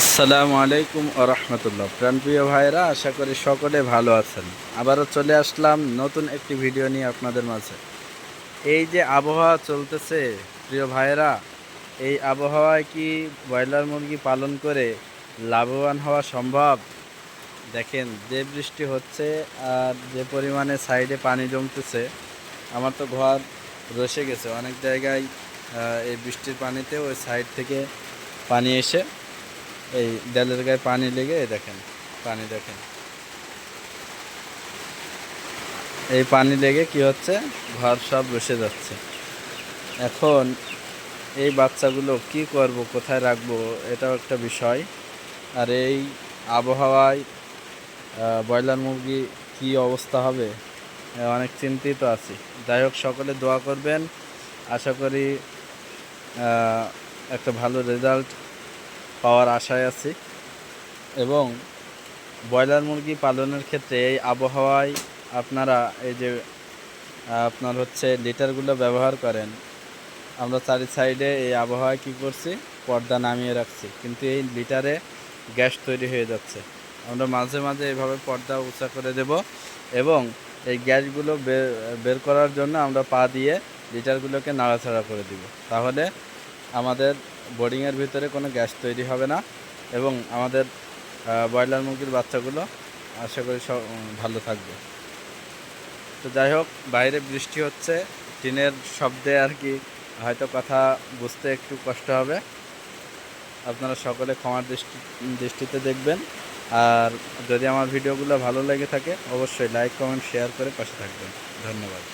আসসালামু আলাইকুম আরহামতুল্লাহ প্রাণপ্রিয় ভাইরা আশা করি সকলে ভালো আছেন। আবারও চলে আসলাম নতুন একটি ভিডিও নিয়ে আপনাদের মাঝে। এই যে আবহাওয়া চলতেছে, প্রিয় ভাইরা এই আবহাওয়ায় কি ব্রয়লার মুরগি পালন করে লাভবান হওয়া সম্ভব? দেখেন, যে বৃষ্টি হচ্ছে আর যে পরিমাণে সাইডে পানি জমতেছে, আমার তো ঘর রসে গেছে। অনেক জায়গায় এই বৃষ্টির পানিতে ওই সাইড থেকে পানি এসে এই ডালের গায়ে পানি লেগে দেখেন, পানি দেখেন। এই পানি লেগে কি হচ্ছে? ঘর সব বসে যাচ্ছে। এখন এই বাচ্চাগুলো কি করব, কোথায় রাখব, এটাও একটা বিষয়। আর এই আবহাওয়ায় ব্রয়লার মুরগি কি অবস্থা হবে অনেক চিন্তিত আছি। যাই হোক, সকলে দোয়া করবেন। আশা করি একটা ভালো রেজাল্ট পাওয়ার আশায় আছি। এবং ব্রয়লার মুরগি পালনের ক্ষেত্রে এই আবহাওয়ায় আপনারা এই যে আপনার হচ্ছে লিটারগুলো ব্যবহার করেন, আমরা চারি সাইডে এই আবহাওয়ায় কী করছি? পর্দা নামিয়ে রাখছি। কিন্তু এই লিটারে গ্যাস তৈরি হয়ে যাচ্ছে। আমরা মাঝে মাঝে এভাবে পর্দা উঁচা করে দেব এবং এই গ্যাসগুলো বের বের করার জন্য আমরা পা দিয়ে লিটারগুলোকে নাড়াচাড়া করে দিব। তাহলে আমাদের বোর্ডিংয়ের ভিতরে কোনো গ্যাস তৈরি হবে না এবং আমাদের ব্রয়লার মুরগির বাচ্চাগুলো আশা করি সব ভালো থাকবে। তো যাই হোক, বাইরে বৃষ্টি হচ্ছে, টিনের শব্দে আর কি হয়তো কথা বুঝতে একটু কষ্ট হবে। আপনারা সকলে ক্ষমার দৃষ্টি, দৃষ্টিতে দেখবেন। আর যদি আমার ভিডিওগুলো ভালো লেগে থাকে, অবশ্যই লাইক কমেন্ট শেয়ার করে পাশে থাকবেন। ধন্যবাদ।